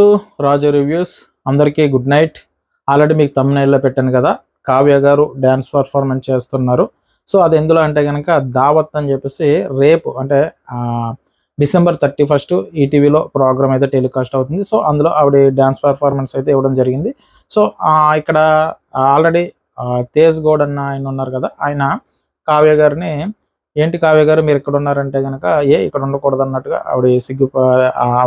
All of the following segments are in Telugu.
To Raju reviews. అందరికీ గుడ్ నైట్. ఆల్రెడీ మీకు తమ్మునైల్లో పెట్టాను కదా. కావ్య గారు డ్యాన్స్ పర్ఫార్మెన్స్ చేస్తున్నారు. సో అది ఎందులో అంటే కనుక దావత్ అని చెప్పేసి రేపు అంటే డిసెంబర్ థర్టీ ఫస్ట్ ఈటీవీలో ప్రోగ్రామ్ అయితే టెలికాస్ట్ అవుతుంది. సో అందులో ఆవిడ డ్యాన్స్ పర్ఫార్మెన్స్ అయితే ఇవ్వడం జరిగింది. సో ఇక్కడ ఆల్రెడీ తేజ్ గౌడ్ అన్న ఆయన ఉన్నారు కదా. ఆయన కావ్య గారిని ఏంటి కావ్య గారు మీరు ఇక్కడ ఉన్నారంటే కనుక ఏ ఇక్కడ ఉండకూడదు అన్నట్టుగా ఆవిడ సిగ్గు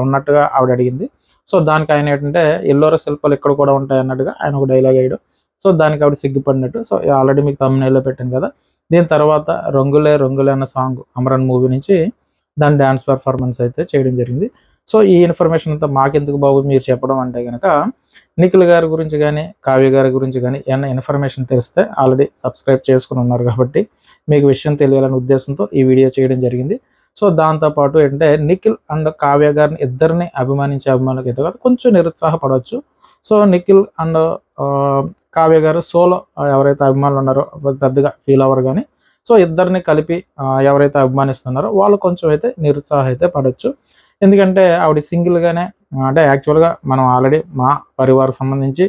ఉన్నట్టుగా ఆవిడ అడిగింది. సో దానికి ఆయన ఏంటంటే ఎల్లోర శిల్పాలు ఇక్కడ కూడా ఉంటాయి అన్నట్టుగా ఆయన ఒక డైలాగ్ వేయడం. సో దానికి ఆవిడ సిగ్గుపడినట్టు సో ఆల్రెడీ మీకు తమిళలో పెట్టాను కదా దీని తర్వాత రంగులే రంగులే అన్న సాంగ్ అమరన్ మూవీ నుంచి దాని డ్యాన్స్ పెర్ఫార్మెన్స్ అయితే చేయడం జరిగింది. సో ఈ ఇన్ఫర్మేషన్ అంతా మాకెందుకు బాబు? మీరు చెప్పడం అంటే కనుక నిఖిల్ గారి గురించి కానీ కావ్య గారి గురించి కానీ ఏమైనా ఇన్ఫర్మేషన్ తెలిస్తే ఆల్రెడీ సబ్స్క్రైబ్ చేసుకుని ఉన్నారు కాబట్టి మీకు విషయం తెలియాలనే ఉద్దేశంతో ఈ వీడియో చేయడం జరిగింది. సో దాంతోపాటు ఏంటంటే నిఖిల్ అండ్ కావ్య గారిని ఇద్దరిని అభిమానించే అభిమానులకు అయితే కొంచెం నిరుత్సాహపడవచ్చు. So Nikhil and Kavya garu solo ఎవరైతే అభిమానులు ఉన్నారో పెద్దగా ఫీల్ అవ్వరు కానీ సో ఇద్దరిని కలిపి ఎవరైతే అభిమానిస్తున్నారో వాళ్ళు కొంచెం అయితే నిరుత్సాహం అయితే పడవచ్చు ఎందుకంటే ఆవిడ సింగిల్గానే అంటే యాక్చువల్గా మనం ఆల్రెడీ మా పరివారం సంబంధించి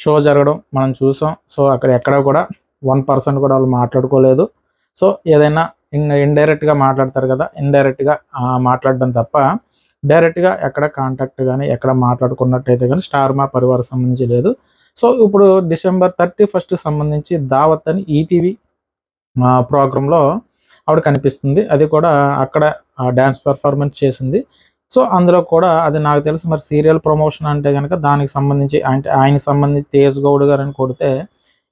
షో జరగడం మనం చూసాం. సో అక్కడ ఎక్కడ కూడా వన్ పర్సెంట్ కూడా వాళ్ళు మాట్లాడుకోలేదు. సో ఏదైనా ఇండైరెక్ట్గా మాట్లాడతారు కదా ఇండైరెక్ట్గా మాట్లాడడం తప్ప డైరెక్ట్గా ఎక్కడ కాంటాక్ట్ కానీ ఎక్కడ మాట్లాడుకున్నట్టయితే కానీ స్టార్ మా పరివారం సంబంధించి లేదు. సో ఇప్పుడు డిసెంబర్ థర్టీ ఫస్ట్ సంబంధించి దావత్ అని ఈటీవీ ప్రోగ్రాంలో ఆవిడ కనిపిస్తుంది. అది కూడా అక్కడ డ్యాన్స్ పెర్ఫార్మెన్స్ చేసింది. సో అందులో కూడా అది నాకు తెలిసి మరి సీరియల్ ప్రమోషన్ అంటే కనుక దానికి సంబంధించి అంటే ఆయనకి సంబంధించి తేజ్ గౌడ్ గారు అని కొడితే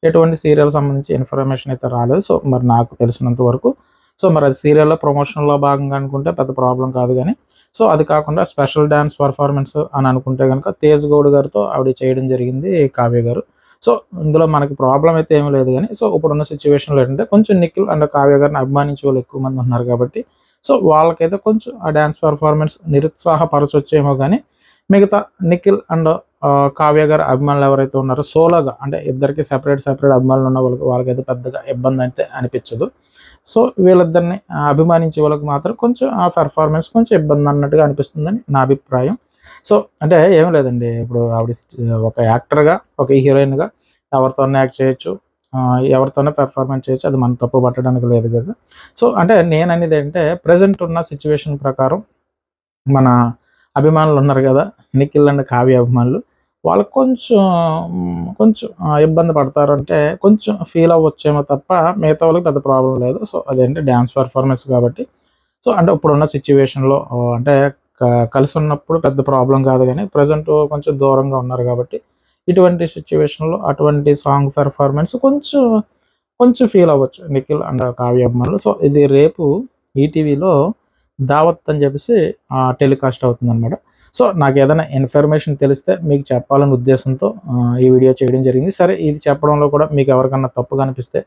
ఎటువంటి సీరియల్ సంబంధించి ఇన్ఫర్మేషన్ అయితే రాలేదు. సో మరి నాకు తెలిసినంత వరకు సో మరి అది సీరియల్లో ప్రమోషన్లో భాగంగా అనుకుంటే పెద్ద ప్రాబ్లం కాదు కానీ సో అది కాకుండా స్పెషల్ డ్యాన్స్ పర్ఫార్మెన్స్ అని అనుకుంటే కనుక తేజ్ గౌడ్ గారితో ఆవిడ చేయడం జరిగింది కావ్య గారు. సో ఇందులో మనకి ప్రాబ్లం అయితే ఏమీ లేదు కానీ సో ఇప్పుడున్న సిచ్యువేషన్లో ఏంటంటే కొంచెం నిఖిల్ అండ్ కావ్య గారిని అభిమానించే వాళ్ళు ఎక్కువ మంది ఉన్నారు కాబట్టి సో వాళ్ళకైతే కొంచెం ఆ డ్యాన్స్ పర్ఫార్మెన్స్ నిరుత్సాహపరచొచ్చేమో కానీ మిగతా నిఖిల్ అండ్ కావ్య గారు అభిమానులు ఎవరైతే ఉన్నారో సోలోగా అంటే ఇద్దరికి సెపరేట్ సెపరేట్ అభిమానులు ఉన్న వాళ్ళకి వాళ్ళకైతే పెద్దగా ఇబ్బంది అయితే అనిపించదు. సో వీళ్ళిద్దరిని అభిమానించే వాళ్ళకి మాత్రం కొంచెం ఆ పెర్ఫార్మెన్స్ కొంచెం ఇబ్బంది అన్నట్టుగా అనిపిస్తుందని నా అభిప్రాయం. సో అంటే ఏం లేదండి. ఇప్పుడు ఆవిడ ఒక యాక్టర్గా ఒక హీరోయిన్గా ఎవరితోనే యాక్ట్ చేయొచ్చు. ఎవరితోనే పెర్ఫార్మెన్స్ చేయొచ్చు. అది మనం తప్పు పట్టడానికి లేదు కదా. సో అంటే నేను అనేది ఏంటంటే ప్రజెంట్ ఉన్న సిచ్యువేషన్ ప్రకారం మన అభిమానులు ఉన్నారు కదా నిఖిల్ అండ్ కావ్య అభిమానులు. వాళ్ళకి కొంచెం కొంచెం ఇబ్బంది పడతారంటే కొంచెం ఫీల్ అవ్వచ్చేమో తప్ప మిగతా వాళ్ళకి పెద్ద ప్రాబ్లం లేదు. సో అదేంటి డ్యాన్స్ పర్ఫార్మెన్స్ కాబట్టి. సో అంటే ఇప్పుడున్న సిచ్యువేషన్లో అంటే కలిసి ఉన్నప్పుడు పెద్ద ప్రాబ్లం కాదు కానీ ప్రజెంట్ కొంచెం దూరంగా ఉన్నారు కాబట్టి ఇటువంటి సిచ్యువేషన్లో అటువంటి సాంగ్ పెర్ఫార్మెన్స్ కొంచెం కొంచెం ఫీల్ అవ్వచ్చు. నిఖిల్ అండ్ కావ్య అభిమానులు. సో ఇది రేపు ఈటీవీలో దావత్ అని చెప్పేసి టెలికాస్ట్ అవుతుంది అనమాట సో నాకు ఏదైనా ఇన్ఫర్మేషన్ తెలిస్తే మీకు చెప్పాలనే ఉద్దేశంతో ఈ వీడియో చేయడం జరిగింది. సరే ఇది చెప్పడంలో కూడా మీకు ఎవరికన్నా తప్పుగా అనిపిస్తే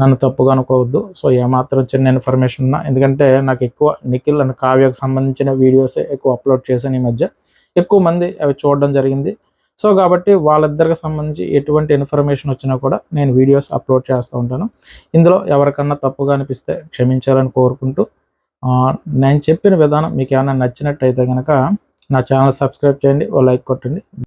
నన్ను తప్పుగా అనుకోవద్దు. సో ఏమాత్రం చిన్న ఇన్ఫర్మేషన్ ఉన్నా ఎందుకంటే నాకు ఎక్కువ నిఖిల్ అండ్ కావ్యకు సంబంధించిన వీడియోసే ఎక్కువ అప్లోడ్ చేశాను ఈ మధ్య. ఎక్కువ మంది అవి చూడడం జరిగింది. సో కాబట్టి వాళ్ళిద్దరికి సంబంధించి ఎటువంటి ఇన్ఫర్మేషన్ వచ్చినా కూడా నేను వీడియోస్ అప్లోడ్ చేస్తూ ఉంటాను. ఇందులో ఎవరికన్నా తప్పుగా అనిపిస్తే క్షమించాలని కోరుకుంటూ నేను చెప్పిన విధానం మీకు ఏమైనా నచ్చినట్టయితే కనుక నా ఛానల్ సబ్స్క్రైబ్ చేయండి ఓ లైక్ కొట్టండి.